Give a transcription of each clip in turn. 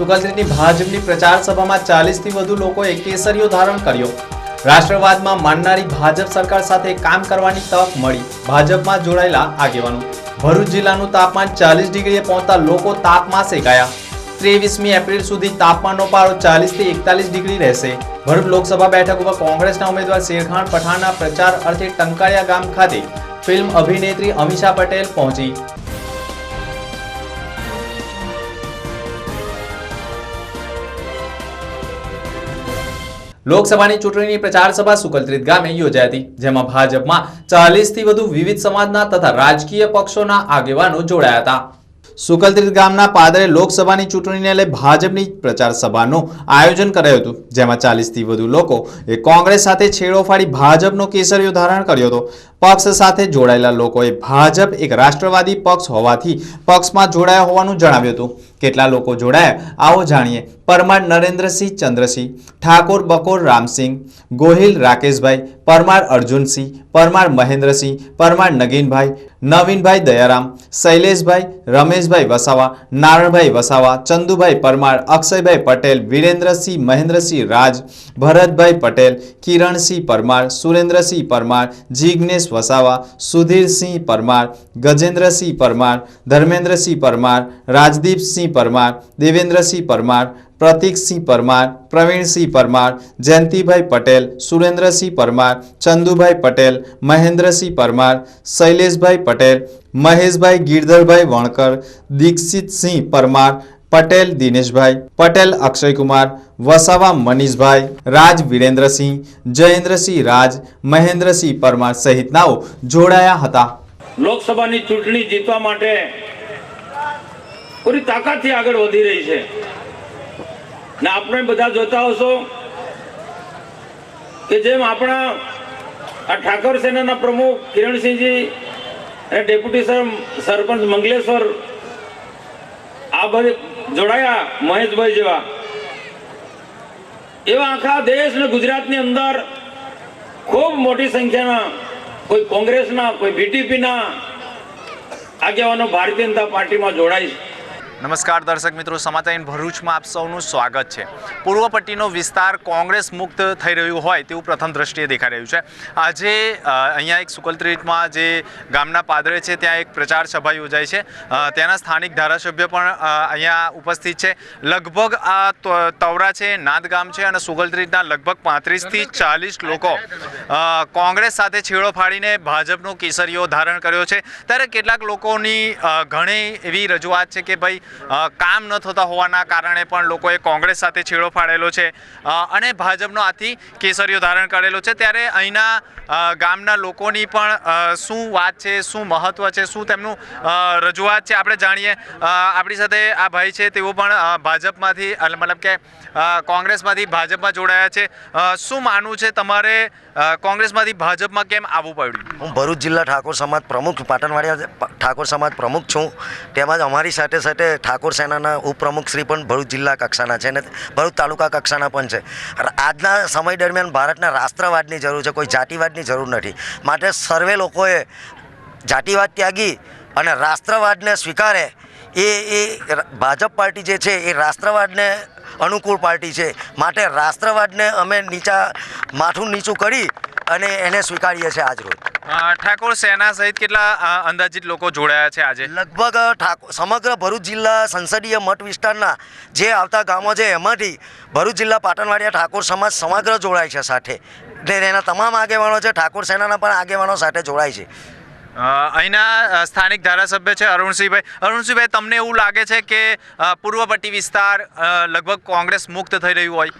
સુગંધની ભાજપની પ્રચાર સભામાં ચાલીસથી વધુ લોકોએ કેસરીઓ ધારણ કર્યો. રાષ્ટ્રવાદમાં માનનારી ભાજપ સરકાર સાથે કામ કરવાની તક મળી. ભાજપમાં જોડાયેલા આગેવાનો. ભરૂચ જિલ્લાનું તાપમાન ચાલીસ ડિગ્રીએ પહોંચતા લોકો તાપમાં ગયા. ત્રેવીસમી એપ્રિલ સુધી તાપમાનનો પારો ચાલીસથી એકતાલીસ ડિગ્રી રહેશે. ભરૂચ લોકસભા બેઠક ઉપર કોંગ્રેસના ઉમેદવાર શેરખાન પઠાણના પ્રચાર અર્થે ટંકાળિયા ગામ ખાતે ફિલ્મ અભિનેત્રી અમીષા પટેલ પહોંચી. લોકસભાની ચૂંટણીની પ્રચાર સભા સુકલત્રિત ગામે યોજાઈ હતી, જેમાં ભાજપમાં ચાલીસથી વધુ વિવિધ સમાજના તથા રાજકીય પક્ષોના આગેવાનો જોડાયા હતા. સુકલત્રિત ગામના પાદરે લોકસભાની ચૂંટણીને લઈ ભાજપની પ્રચાર સભાનું આયોજન કરાયું હતું, જેમાં ચાલીસથી વધુ લોકો એ કોંગ્રેસ સાથે છેડો ફાડી ભાજપનો કેસરીયો ધારણ કર્યો હતો. પક્ષ સાથે જોડાયેલા લોકોએ ભાજપ એક રાષ્ટ્રવાદી પક્ષ હોવાથી પક્ષમાં જોડાયા હોવાનું જણાવ્યું હતું. કેટલા લોકો જોડાયા? આવો જાણીએ. પરમાર નરેન્દ્રસિંહ ચંદ્રસિંહ, ઠાકોર બકોર રામસિંહ, ગોહિલ રાકેશભાઈ, પરમાર અર્જુનસિંહ, પરમાર મહેન્દ્રસિંહ, પરમાર નગીનભાઈ, નવીનભાઈ દયારામ, શૈલેષભાઈ, રમેશભાઈ વસાવા, નારણભાઈ વસાવા, ચંદુભાઈ પરમાર, અક્ષયભાઈ પટેલ, વિરેન્દ્રસિંહ મહેન્દ્રસિંહ રાજ, ભરતભાઈ પટેલ, કિરણસિંહ પરમાર, સુરેન્દ્રસિંહ પરમાર, જિગ્નેશ વસાવા, સુધીરસિંહ પરમાર, ગજેન્દ્રસિંહ પરમાર, ધર્મેન્દ્રસિંહ પરમાર, રાજદીપસિંહ પરમાર, દેવેન્દ્રસિંહ પરમાર, પ્રતિકસિંહ પરમાર, પ્રવીણસિંહ પરમાર, જયંતિભાઈ પટેલ, સુરેન્દ્રસિંહ પરમાર, ચંદુભાઈ પટેલ, મહેન્દ્રસિંહ પરમાર, શૈલેષભાઈ પટેલ, મહેશભાઈ ગીરધરભાઈ વણકર, દીક્ષિતસિંહ પરમાર, પટેલ દિનેશભાઈ, પટેલ અક્ષયકુમાર, વસાવા મનીષભાઈ, રાજ વિરેન્દ્રસિંહ, જયેન્દ્રસિંહ રાજ, મહેન્દ્રસિંહ પરમાર સહિતનાઓ જોડાયા હતા. લોકસભાની ચૂંટણી જીતવા માટે પૂરી તાકાતથી આગળ વધી રહી છે. ને આપણે બધા જોતા હશો કે જેમ આપણા આ ઠાકર સેનાના પ્રમુખ કિરણસિંહજી અને ડેપ્યુટી સર સરપંચ મંગલેશ્વર આ બધે જોડાયા મહેશભાઈ જેવા. એવા આખા દેશ ને ગુજરાતની અંદર ખૂબ મોટી સંખ્યામાં કોઈ કોંગ્રેસના, કોઈ બીટીપીના આગેવાનો ભારતીય જનતા પાર્ટીમાં જોડાય છે. નમસ્કાર દર્શક મિત્રો, સમાચાર ઇન ભરૂચમાં આપ સૌનું સ્વાગત છે. પૂર્વ પટ્ટીનો વિસ્તાર કોંગ્રેસ મુક્ત થઈ રહ્યું હોય તેવું પ્રથમ દ્રષ્ટિએ દેખાઈ રહ્યું છે. આજે અહીંયા એક સુકલત્રીટમાં જે ગામના પાદરે છે, ત્યાં એક પ્રચાર સભા યોજાઈ છે. ત્યાંના સ્થાનિક ધારાસભ્ય પણ અહીંયા ઉપસ્થિત છે. લગભગ આ તવરા છે, નાદ ગામ છે અને સુગલત્રીટના લગભગ પાંત્રીસથી ચાલીસ લોકો કોંગ્રેસ સાથે છેડો ફાડીને ભાજપનો કેસરીઓ ધારણ કર્યો છે. ત્યારે કેટલાક લોકોની ઘણી એવી રજૂઆત છે કે ભાઈ કામ ન થતા હોવાના કારણે પણ લોકોએ કોંગ્રેસ સાથે છેડો ફાડેલો છે. અને ભાજપનો આથી કેસરીઓ ધારણ કરેલો છે. ત્યારે અહીંના ગામના લોકોની પણ શું વાત છે, શું મહત્વ છે, શું તેમનું રજૂઆત છે, આપણે જાણીએ. આપણી સાથે આ ભાઈ છે, તેઓ પણ ભાજપમાંથી મતલબ કે કોંગ્રેસમાંથી ભાજપમાં જોડાયા છે. શું માનવું છે તમારે કોંગ્રેસમાંથી ભાજપમાં કેમ આવવું પડ્યું? હું ભરૂચ જિલ્લા ઠાકોર સમાજ પ્રમુખ, પાટણવાડિયા ઠાકોર સમાજ પ્રમુખ છું. તેમજ અમારી સાથે સાથે ઠાકોર સેનાના ઉપપ્રમુખ શ્રી પણ ભરૂચ જિલ્લા કક્ષાના છે અને ભરૂચ તાલુકા કક્ષાના પણ છે. આજના સમય દરમિયાન ભારતના રાષ્ટ્રવાદની જરૂર છે, કોઈ જાતિવાદની જરૂર નથી. માટે સર્વે લોકોએ જાતિવાદ ત્યાગી અને રાષ્ટ્રવાદને સ્વીકારે. એ એ ભાજપ પાર્ટી જે છે, એ રાષ્ટ્રવાદને અનુકૂળ પાર્ટી છે. માટે રાષ્ટ્રવાદને અમે નીચા માથું નીચું કરી અને એને સ્વીકારીએ છીએ આજરોજ રોજ. ઠાકોર સેના સહિત કેટલા અંદાજિત લોકો જોડાયા છે આજે? લગભગ ઠાકોર સમગ્ર ભરૂચ જિલ્લા સંસદીય મઠ વિસ્તારના જે આવતા ગામો છે એમાંથી ભરૂચ જિલ્લા પાટણવાડિયા ઠાકોર સમાજ સમગ્ર જોડાય છે સાથે. એના તમામ આગેવાનો છે ઠાકોર સેનાના પણ આગેવાનો સાથે જોડાય છે. અહીંના સ્થાનિક ધારાસભ્ય છે અરુણસિંહભાઈ. અરુણસિંહભાઈ તમને એવું લાગે છે કે પૂર્વપટ્ટી વિસ્તાર લગભગ કોંગ્રેસ મુક્ત થઈ રહ્યું હોય?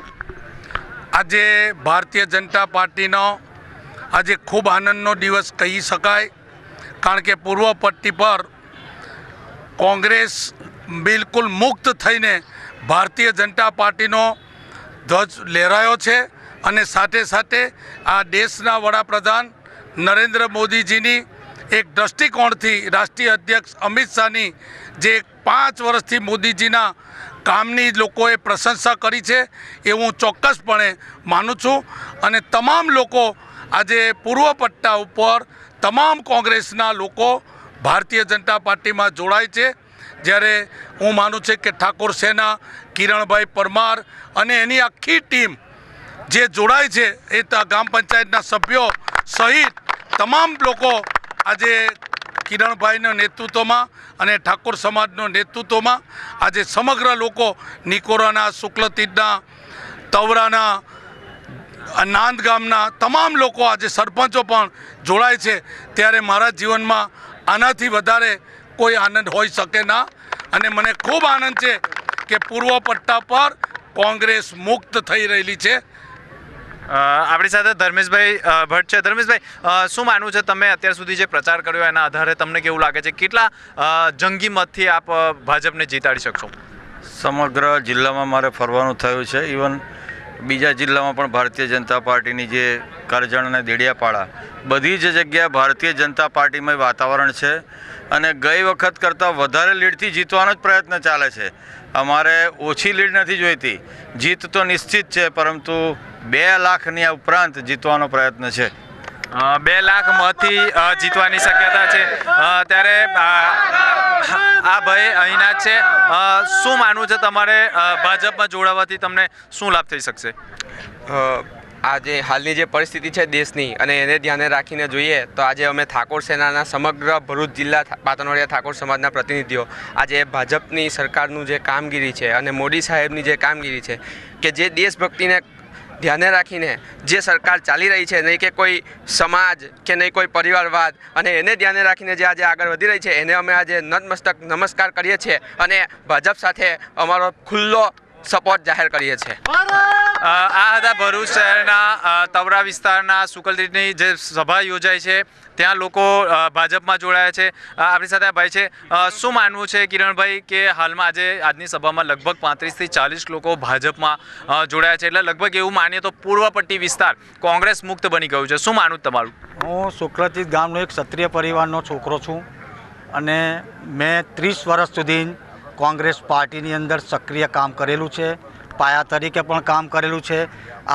આજે ભારતીય જનતા પાર્ટીનો આજે ખૂબ આનંદનો દિવસ કહી શકાય, કારણ કે પૂર્વ પટ્ટી પર કોંગ્રેસ બિલકુલ મુક્ત થઈને ભારતીય જનતા પાર્ટીનો ધ્વજ લહેરાયો છે અને સાથે સાથે આ દેશના વડાપ્રધાન નરેન્દ્ર મોદીજીની એક દૃષ્ટિકોણથી રાષ્ટ્રીય અધ્યક્ષ અમિત શાહની જે પાંચ વર્ષથી મોદીજીના કામની લોકોએ પ્રશંસા કરી છે, એ હું ચોક્કસપણે માનું છું. અને તમામ લોકો આજે પૂર્વ પટ્ટા ઉપર તમામ કોંગ્રેસના લોકો ભારતીય જનતા પાર્ટીમાં જોડાય છે. જ્યારે હું માનું છું કે ઠાકોર સેના, કિરણભાઈ પરમાર અને એની આખી ટીમ જે જોડાય છે એ ગ્રામ પંચાયતના સભ્યો સહિત તમામ લોકો આજે કિરણભાઈના નેતૃત્વમાં અને ઠાકોર સમાજનો નેતૃત્વમાં આજે સમગ્ર લોકો નિકોરાના શુક્લતીજના તવરાના નાંદ ગામના તમામ લોકો આજે સરપંચો પણ જોડાય છે. ત્યારે મારા જીવનમાં આનાથી વધારે કોઈ આનંદ હોઈ શકે ના. અને મને ખૂબ આનંદ છે કે પૂર્વ પટ્ટા પર કોંગ્રેસ મુક્ત થઈ રહેલી છે. આપણી સાથે ધર્મેશભાઈ ભટ્ટ છે. ધર્મેશભાઈ શું માનવું છે તમે અત્યાર સુધી જે પ્રચાર કર્યો એના આધારે તમને કેવું લાગે છે? કેટલા જંગી મતથી આપ ભાજપને જીતાડી શકશો? સમગ્ર જિલ્લામાં મારે ફરવાનું થયું છે. ઇવન બીજા જિલ્લામાં પણ ભારતીય જનતા પાર્ટીની જે કરજણ અને દેડિયાપાડા, બધી જ જગ્યાએ ભારતીય જનતા પાર્ટીમાં વાતાવરણ છે અને ગઈ વખત કરતાં વધારે લીડથી જીતવાનો જ પ્રયત્ન ચાલે છે. અમારે ઓછી લીડ નથી જોઈતી. જીત તો નિશ્ચિત છે, પરંતુ બે લાખની ઉપરાંત જીતવાનો પ્રયત્ન છે. બે લાખ મતથી જીતવાની શક્યતા છે. ત્યારે આ ભાઈ અહીંના છે. શું માનવું છે તમારે ભાજપમાં જોડાવાથી તમને શું લાભ થઈ શકશે? આજે હાલની જે પરિસ્થિતિ છે દેશની અને એને ધ્યાને રાખીને જોઈએ તો આજે અમે ઠાકોર સેનાના સમગ્ર ભરૂચ જિલ્લા પાતણવાડિયા ઠાકોર સમાજના પ્રતિનિધિઓ આજે ભાજપની સરકારનું જે કામગીરી છે અને મોદી સાહેબની જે કામગીરી છે કે જે દેશભક્તિને ધ્યાને રાખીને જે સરકાર ચાલી રહી છે, નહીં કે કોઈ સમાજ કે નહીં કોઈ પરિવારવાદ, અને એને ધ્યાને રાખીને જે આજે આગળ વધી રહી છે, એને અમે આજે નતમસ્તક નમસ્કાર કરીએ છીએ. અને ભાજપ સાથે અમારો ખુલ્લો સપોર્ટ જાહેર કરીએ છીએ. આ હતા ભરૂચ શહેરના તવરા વિસ્તારના સુકલતીની જે સભા યોજાય છે ત્યાં લોકો ભાજપમાં જોડાયા છે. આપણી સાથે આ ભાઈ છે. શું માનવું છે કિરણભાઈ કે હાલમાં આજે આજની સભામાં લગભગ પાંત્રીસથી ચાલીસ લોકો ભાજપમાં જોડાયા છે? એટલે લગભગ એવું માનીએ તો પૂર્વપટ્ટી વિસ્તાર કોંગ્રેસ મુક્ત બની ગયું છે. શું માનવું તમારું? હું શુક્રજીત ગામનો એક ક્ષત્રિય પરિવારનો છોકરો છું અને મેં ત્રીસ વર્ષ સુધી કોંગ્રેસ પાર્ટીની અંદર સક્રિય કામ કરેલું છે. પાયા તરીકે પણ કામ કરેલું છે.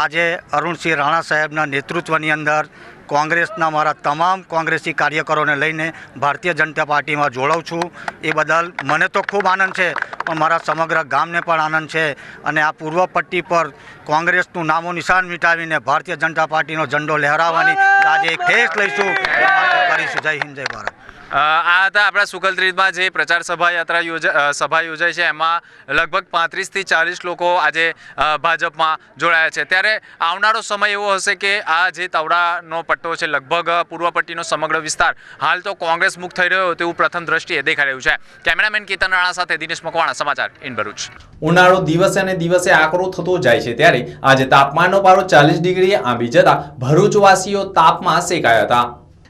આજે અરુણસિંહ રાણા સાહેબના નેતૃત્વની અંદર કોંગ્રેસના મારા તમામ કોંગ્રેસી કાર્યકરોને લઈને ભારતીય જનતા પાર્ટીમાં જોડાઉં છું. એ બદલ મને તો ખૂબ આનંદ છે, પણ મારા સમગ્ર ગામને પણ આનંદ છે અને આ પૂર્વ પટ્ટી પર કોંગ્રેસનું નામો નિશાન મિટાવીને ભારતીય જનતા પાર્ટીનો ઝંડો લહેરાવવાની આજે એક ઠેસ લઈશું. કરીશું. જય હિન્દ, જય ભારત. આ હતા આપણા સુકલત્રીજમાં જે પ્રચાર સભા યાત્રા યોજા સભા યોજાઈ છે. એમાં લગભગ પાંત્રીસથી ચાલીસ લોકો આજે ભાજપમાં જોડાયા છે. ત્યારે આવનારો સમય એવો હશે કે આ જે તવડાનો પટ્ટો છે, લગભગ પૂર્વ પટ્ટીનો સમગ્ર વિસ્તાર, હાલ તો કોંગ્રેસ મુક્ત થઈ રહ્યો તેવું પ્રથમ દ્રષ્ટિએ દેખાઈ રહ્યું છે. કેમેરામેન કેતન રાણા સાથે દિનેશ મકવાણા, સમાચાર ઇન ભરૂચ. ઉનાળો દિવસે અને દિવસે આકરો થતો જાય છે. ત્યારે આજે તાપમાનનો પારો ચાલીસ ડિગ્રીએ આંબી જતા ભરૂચવાસીઓ તાપમાં શેકાયા હતા.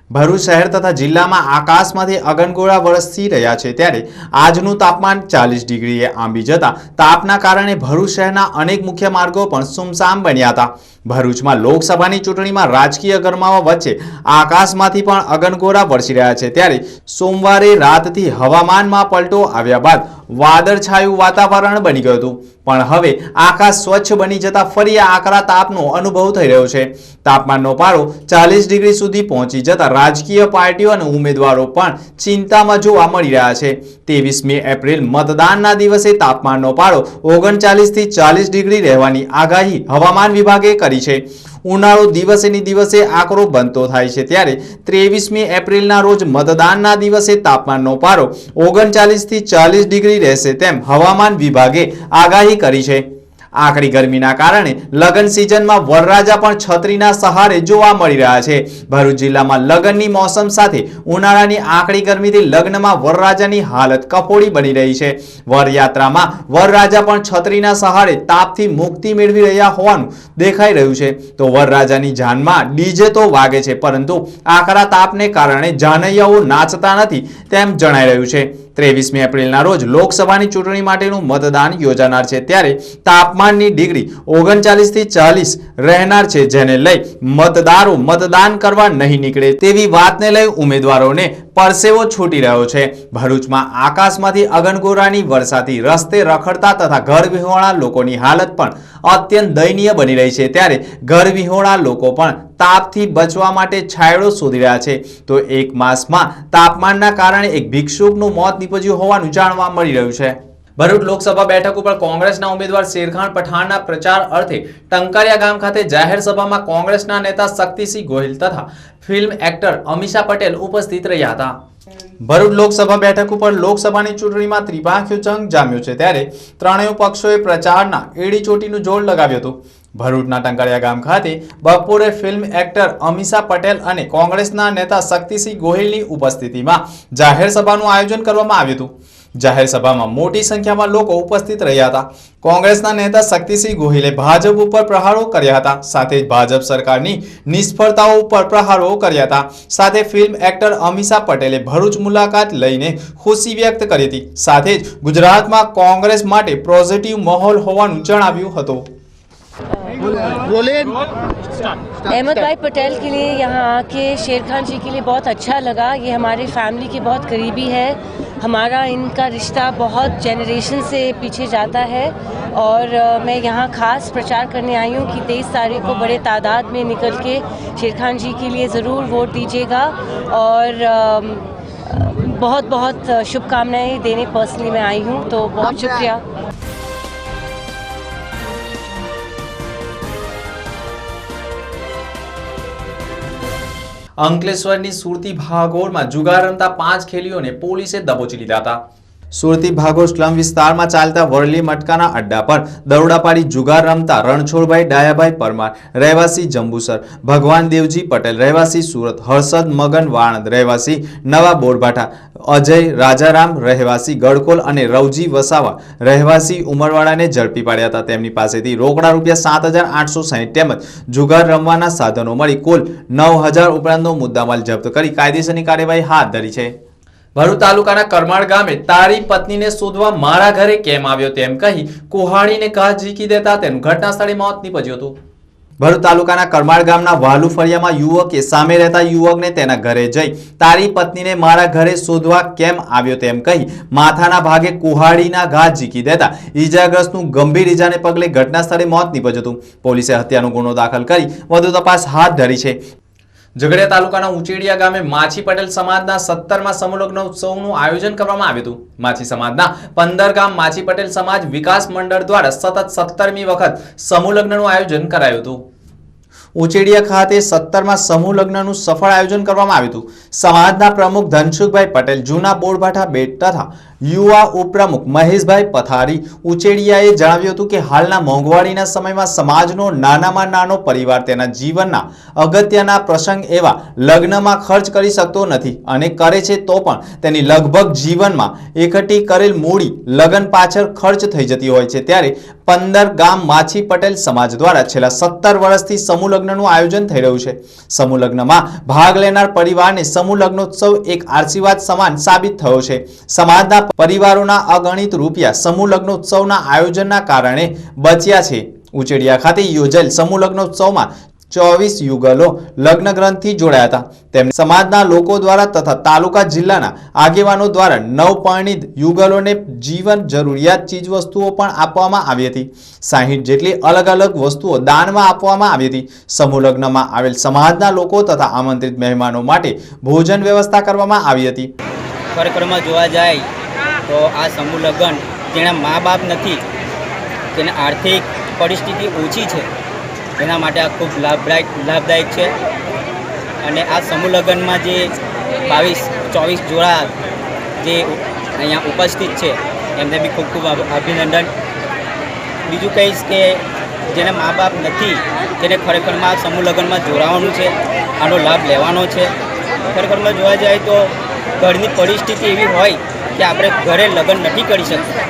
ભરૂચ શહેર તથા જિલ્લામાં આકાશમાંથી અગનગોળા વરસી રહ્યા છે ત્યારે આજનું તાપમાન ચાલીસ ડિગ્રીએ આંબી જતા. તાપના કારણે ભરૂચ શહેરના અનેક મુખ્ય માર્ગો પણ સુમસામ બન્યા હતા. ભરૂચમાં લોકસભાની ચૂંટણીમાં રાજકીય ગરમાવા વચ્ચે આકાશમાંથી પણ અગનગોરા વરસી રહ્યા છે. ત્યારે સોમવારે રાતથી હવામાનમાં પલટો આવ્યા બાદ વાદળછાયું વાતાવરણ બની ગયું હતું. પણ હવે આકાશ સ્વચ્છ બની જતા ફરી આકરા તાપનો અનુભવ થઈ રહ્યો છે. તાપમાનનો પારો ચાલીસ ડિગ્રી સુધી પહોંચી જતા રાજકીય પાર્ટીઓ અને ઉમેદવારો પણ ચિંતામાં જોવા મળી રહ્યા છે. ત્રેવીસમી એપ્રિલ મતદાનના દિવસે તાપમાનનો પારો ઓગણચાલીસથી ચાલીસ ડિગ્રી રહેવાની આગાહી હવામાન વિભાગે કરી છે. ઉનાળો દિવસેની દિવસે આકરો બનતો થાય છે. ત્યારે ત્રેવીસમી એપ્રિલના રોજ મતદાનના દિવસે તાપમાનનો પારો ઓગણચાલીસથી ચાલીસ ડિગ્રી રહેશે તેમ હવામાન વિભાગે આગાહી કરી છે. આકરી ગરમીના કારણે લગ્ન સિઝનમાં વરરાજા પણ છત્રીના સહારે જોવા મળી રહ્યા છે. ભરૂચ જિલ્લામાં લગ્નની મોસમ સાથે ઉનાળાની આકરી ગરમીથી લગ્નમાં વરરાજાની હાલત કફોડી બની રહી છે. વરયાત્રામાં વરરાજા પણ છત્રીના સહારે તાપથી મુક્તિ મેળવી રહ્યા હોવાનું દેખાઈ રહ્યું છે. તો વરરાજાની જાનમાં ડીજે તો વાગે છે, પરંતુ આકરા તાપને કારણે જાનૈયાઓ નાચતા નથી તેમ જણાઈ રહ્યું છે. ત્રેવીસમી એપ્રિલના રોજ લોકસભાની ચૂંટણી માટેનું મતદાન યોજાનાર છે. ત્યારે તાપમાનની ડિગ્રી ઓગણચાલીસથી ચાલીસ રહેનાર છે, જેને લઈ મતદારો મતદાન કરવા નહીં નીકળે તેવી વાતને લઈ ઉમેદવારોને પરસેવો છૂટી રહ્યો છે. ભરૂચમાં આકાશમાંથી અગનગોરાની વરસાદી રસ્તે રખડતા તથા ઘર વિહોણા લોકોની હાલત પણ અત્યંત દયનીય બની રહી છે. ત્યારે ઘર વિહોણા લોકો પણ તાપથી બચવા માટે છાયડો શોધી રહ્યા છે. તો એક માસમાં તાપમાનના કારણે એક ભિક્ષુકનું મોત નીપજ્યું હોવાનું જાણવા મળી રહ્યું છે. ભરૂચ લોકસભા બેઠક ઉપર કોંગ્રેસના ઉમેદવાર શેરખાન પઠાણના પ્રચાર અર્થે ટંકારિયા ગામ ખાતે જાહેર સભામાં કોંગ્રેસના નેતા શક્તિસિંહ ગોહિલ તથા ફિલ્મ એક્ટર અમીષા પટેલ ઉપસ્થિત રહ્યા હતા. ભરૂચ લોકસભા બેઠક ઉપર લોકસભાની ચૂંટણીમાં ત્રિપાંખ્યું જંગ જામ્યું છે ત્યારે ત્રણેય પક્ષોએ પ્રચારના એડીચોટીનું જોર લગાવ્યું હતું. ભરૂચના ટંકારિયા ગામ ખાતે બપોરે ફિલ્મ એક્ટર અમીષા પટેલ અને કોંગ્રેસના નેતા શક્તિસિંહ ગોહિલની ઉપસ્થિતિમાં જાહેર સભાનું આયોજન કરવામાં આવ્યું હતું. જાહેર સભામાં મોટી સંખ્યામાં લોકો ઉપસ્થિત રહ્યા હતા કોંગ્રેસના નેતા શક્તિસિંહ ગોહિલે ભાજપ ઉપર પ્રહારો કર્યા હતા સાથે જ ભાજપ સરકારની નિષ્ફળતાઓ ઉપર પ્રહારો કર્યા હતા સાથે ફિલ્મ એક્ટર અમીષા પટેલે ભરૂચ મુલાકાત લઈને ખુશી વ્યક્ત કરી હતી સાથે જ ગુજરાતમાં કોંગ્રેસ માટે પોઝિટિવ માહોલ હોવાનું જણાવ્યું હતું अहमद भाई पटेल के लिए यहाँ आके शेर खान जी के लिए बहुत अच्छा लगा ये हमारी फैमिली के बहुत करीबी है हमारा इनका रिश्ता बहुत जनरेशन से पीछे जाता है और मैं यहाँ खास प्रचार करने आई हूँ कि तेईस तारीख को बड़े तादाद में निकल के शेर खान जी के लिए ज़रूर वोट दीजिएगा और बहुत बहुत शुभकामनाएँ देने पर्सनली मैं आई हूँ तो बहुत शुक्रिया। અંકલેશ્વરની સુરતી ભાગોળમાં જુગાર રમતા પાંચ ખેલીઓને પોલીસે દબોચી લીધા હતા. સુરતી ભાગોળ સ્લમ વિસ્તારમાં ચાલતા વરલી મટકાના અડ્ડા પર દરોડા પાડી જુગાર રમતા રણછોડભાઈ ડાયાભાઈ પરમાર, રહેવાસી જંબુસર, ભગવાન દેવજી પટેલ, રહેવાસી સુરત, હર્ષદ મગન વાણંદ, રહેવાસી નવા બોરભાઠા, અજય રાજારામ, રહેવાસી ગડકોલ અને રવજી વસાવા, રહેવાસી ઉમરવાડાને ઝડપી પાડ્યા હતા. તેમની પાસેથી રોકડા રૂપિયા સાત હજાર આઠસો સાહીઠ તેમજ જુગાર રમવાના સાધનો મળી કુલ નવ હજાર ઉપરાંતનો મુદ્દામાલ જપ્ત કરી કાયદેસરની કાર્યવાહી હાથ ધરી છે. ભરૂચ તાલુકાના કરમાળ ગામે તારી પત્નીને શોધવા મારા ઘરે કેમ આવ્યો તેમ કહી કુહાણીને ઘા ઝીકી દેતા તેનું ઘટના મોત નીપજ્યું હતું. ભરૂચ તાલુકાના કરમાળ ગામના વાલુ યુવકે સામે રહેતા યુવકને તેના ઘરે જઈ તારી પત્નીને મારા ઘરે શોધવા કેમ આવ્યો તેમ કહી માથાના ભાગે કુહાડીના ઘા ઝીકી દેતા ઈજાગ્રસ્તનું ગંભીર ઈજાને પગલે ઘટના સ્થળે મોત નીપજ્યું હતું. પોલીસે હત્યાનો ગુનો દાખલ કરી વધુ તપાસ હાથ ધરી છે. ઝઘડિયા તાલુકાના ઉચેડિયા ગામે માછી પટેલ સમાજના સત્તરમાં સમલગ્ન ઉત્સવનું આયોજન કરવામાં આવ્યું હતું. માછી સમાજના પંદર ગામ માછી પટેલ સમાજ વિકાસ મંડળ દ્વારા સતત સત્તરમી વખત સમૂહલગ્નનું આયોજન કરાયું હતું. ઉચેડિયા ખાતે સત્તરમાં સમૂહ લગ્નનું સફળ આયોજન કરવામાં આવ્યું હતું. સમાજના પ્રમુખ ધનસુખભાઈ પટેલ, જૂના બોરભાઠા બેટ તથા યુવા ઉપપ્રમુખ મહેશભાઈ પથારી ઉચેડિયાએ જણાવ્યું હતું કે હાલના મોંઘવારીના સમયમાં સમાજનો નાનામાં નાનો પરિવાર તેના જીવનના અગત્યના પ્રસંગ એવા લગ્નમાં ખર્ચ કરી શકતો નથી અને કરે છે તો પણ તેની લગભગ જીવનમાં એકઠી કરેલ મૂડી લગ્ન પાછળ ખર્ચ થઈ જતી હોય છે. ત્યારે પંદર ગામ માછી પટેલ સમાજ દ્વારા છેલ્લા સત્તર વર્ષથી સમૂહ લગ્નનું આયોજન થઈ રહ્યું છે. સમૂહ લગ્નમાં ભાગ લેનાર પરિવારને સમૂહ લગ્નોત્સવ એક આશીર્વાદ સમાન સાબિત થયો છે. સમાજના પરિવારોના અગણિત રૂપિયા સમૂહ લગ્નોત્સવના આયોજનના કારણે બચ્યા છે. ઉચેડિયા ખાતે યોજાયેલ સમૂહ લગ્નોત્સવમાં ચોવીસ યુગલો લગ્ન ગ્રંથથી જોડાયા હતા. તેમને સમાજના લોકો દ્વારા તથા તાલુકા જિલ્લાના આગેવાનો દ્વારા નવપરિણીત યુગલોને જીવન જરૂરિયાત ચીજવસ્તુઓ પણ આપવામાં આવી હતી. સાહીઠ જેટલી અલગ અલગ વસ્તુઓ દાનમાં આપવામાં આવી હતી. સમૂહ લગ્નમાં આવેલ સમાજના લોકો તથા આમંત્રિત મહેમાનો માટે ભોજન વ્યવસ્થા કરવામાં આવી હતી. ખરેખરમાં જોવા જાય તો આ સમૂહ લગ્ન જેના મા બાપ નથી. તેને આર્થિક પરિસ્થિતિ ઓછી છે. એના માટે આ ખૂબ લાભદાયક લાભદાયક છે. અને આ સમૂહ લગ્નમાં જે બાવીસ, ચોવીસ જોડા જે અહીંયા ઉપસ્થિત છે, એમને બી ખૂબ ખૂબ અભિનંદન. બીજું કહીશ કે જેને મા બાપ નથી, તેને ખરેખરમાં સમૂહ લગ્નમાં જોડાવાનું છે, આનો લાભ લેવાનો છે. ખરેખરમાં જોવા જાય તો ઘરની પરિસ્થિતિ એવી હોય કે આપણે ઘરે લગ્ન નથી કરી શકતા.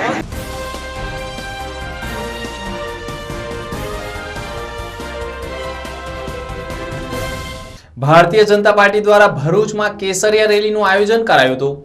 ભારતીય જનતા પાર્ટી દ્વારા ભરૂચમાં કેસરિયા રેલીનું આયોજન કરાયું હતું.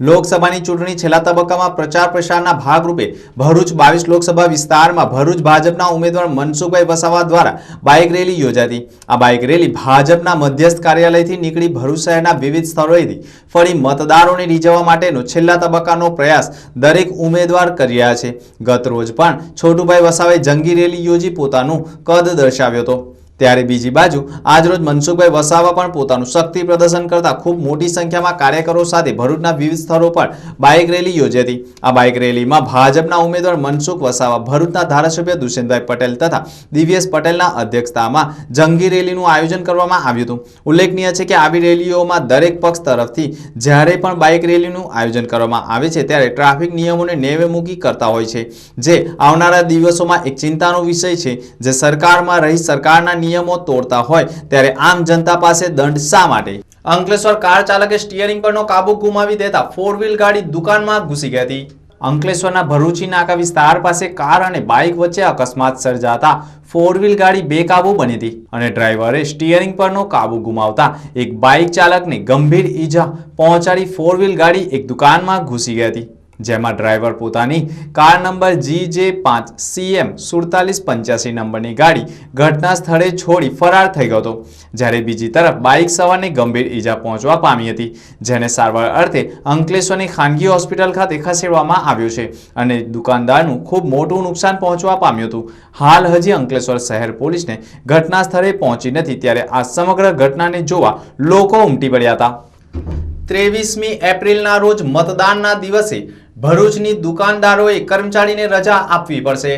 લોકસભાની ચૂંટણી છેલ્લા તબક્કામાં પ્રચાર પ્રસારના ભાગરૂપે ભરૂચ બાવીસ લોકસભા વિસ્તારમાં ભરૂચ ભાજપના ઉમેદવાર મનસુખભાઈ વસાવા દ્વારા બાઇક રેલી યોજાતી આ બાઇક રેલી ભાજપના મધ્યસ્થ કાર્યાલયથી નીકળી ભરૂચ શહેરના વિવિધ સ્થળોએથી ફરી મતદારોને રીઝવવા માટેનો છેલ્લા તબક્કાનો પ્રયાસ દરેક ઉમેદવાર કરી રહ્યા છે. ગત રોજ પણ છોટુભાઈ વસાવાએ જંગી રેલી યોજી પોતાનું કદ દર્શાવ્યો હતો. ત્યારે બીજી બાજુ આજરોજ મનસુખભાઈ વસાવા પણ પોતાનું શક્તિ પ્રદર્શન કરતા ખૂબ મોટી સંખ્યામાં કાર્યકરો સાથે ભરૂચના વિવિધ સ્થળો પર બાઇક રેલી યોજી આ બાઇક રેલીમાં ભાજપના ઉમેદવાર મનસુખ વસાવા, ભરૂચના ધારાસભ્ય દુષ્યંતભાઈ પટેલ તથા દિવ્યેશ પટેલના અધ્યક્ષતામાં જંગી રેલીનું આયોજન કરવામાં આવ્યું હતું. ઉલ્લેખનીય છે કે આવી રેલીઓમાં દરેક પક્ષ તરફથી જ્યારે પણ બાઇક રેલીનું આયોજન કરવામાં આવે છે, ત્યારે ટ્રાફિક નિયમોને નેવે મૂકી કરતા હોય છે. જે આવનારા દિવસોમાં એક ચિંતાનો વિષય છે, જે સરકારમાં રહી સરકારના નિયમો તોડતા હોય ત્યારે આમ જનતા પાસે દંડ શા માટે? અંકલેશ્વર કાર ચાલકે સ્ટીયરિંગ પરનો કાબુ ગુમાવી દેતા ફોર વ્હીલ ગાડી દુકાનમાં ઘૂસી ગઈ હતી. અંકલેશ્વરના ભરૂચી નાકા વિસ્તાર પાસે કાર અને બાઇક વચ્ચે અકસ્માત સર્જાતા ફોર વ્હીલ ગાડી બેકાબુ બની હતી અને ડ્રાઈવરે સ્ટીયરિંગ પરનો કાબુ ગુમાવતા એક બાઇક ચાલકને ગંભીર ઈજા પહોંચાડી ફોર વ્હીલ ગાડી એક દુકાનમાં ઘૂસી ગઈ હતી. જેમાં ડ્રાઈવર પોતાની કાર નંબર જી જે પાંચ સીએમ સુડતાલીસ પંચ્યાસી નંબરની ગાડી ઘટના સ્થળે છોડી ફરાર થઈ ગયો હતો, જ્યારે બીજી તરફ બાઇક સવારને ગંભીર ઈજા પહોંચવા પામી હતી, જેને સારવાર અર્થે અંકલેશ્વરની ખાનગી હોસ્પિટલ ખાતે ખસેડવામાં આવ્યો છે અને દુકાનદારનું ખૂબ મોટું નુકસાન પહોંચવા પામ્યું હતું. હાલ હજી અંકલેશ્વર શહેર પોલીસને ઘટના સ્થળે પહોંચી નથી, ત્યારે આ સમગ્ર ઘટનાને જોવા લોકો ઉમટી પડ્યા હતા. ત્રેવીસમી એપ્રિલના રોજ મતદાનના દિવસે ભરૂચની દુકાનદારોએ કર્મચારીને રજા આપવી પડશે.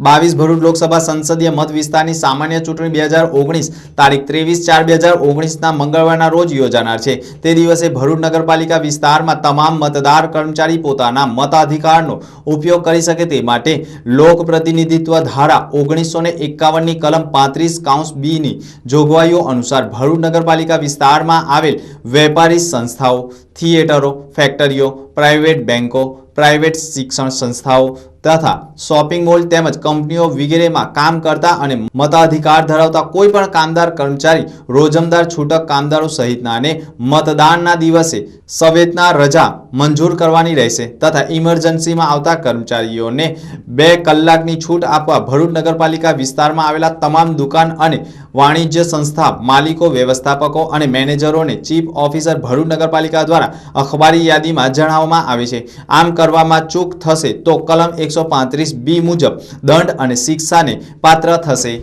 બાવીસ ભરૂચ લોકસભા સંસદીય મત વિસ્તારની સામાન્ય ચૂંટણી બે હજાર ઓગણીસ તારીખ ત્રેવીસ ચાર બે હજાર ઓગણીસના મંગળવારના રોજ યોજાનાર છે. તે દિવસે ભરૂચ નગરપાલિકા વિસ્તારમાં તમામ મતદાર કર્મચારી પોતાના મતાધિકારનો ઉપયોગ કરી શકે તે માટે લોક પ્રતિનિધિત્વ ધારા ઓગણીસો ને એકાવનની કલમ પાંત્રીસ કાઉન્સ બીની જોગવાઈઓ અનુસાર ભરૂચ નગરપાલિકા વિસ્તારમાં આવેલ વેપારી સંસ્થાઓ, થિયેટરો, ફેક્ટરીઓ, પ્રાઇવેટ બેન્કો પ્રાઇવેટ શિક્ષણ સંસ્થાઓ તથા શોપિંગ મોલ તેમજ કંપનીઓ વગેરેમાં કામ કરતા અને મતાધિકાર ધરાવતા કોઈ પણ કામદાર કર્મચારી, રોજમદાર, છૂટક કામદારો સહિતનાને મતદાનના દિવસે સવેતના રજા મંજૂર કરવાની રહેશે તથા ઇમરજન્સીમાં આવતા કર્મચારીઓને બે કલાકની છૂટ આપવા ભરૂચ નગરપાલિકા વિસ્તારમાં આવેલા તમામ દુકાન અને વાણિજ્ય સંસ્થા, માલિકો, વ્યવસ્થાપકો અને મેનેજરોને ચીફ ઓફિસર ભરૂચ નગરપાલિકા દ્વારા અખબારી યાદીમાં જણાવવામાં આવે છે. આમ કરવામાં ચૂક થશે તો કલમ એકસો પાંત્રીસ બી મુજબ દંડ અને શિક્ષાને પાત્ર થશે.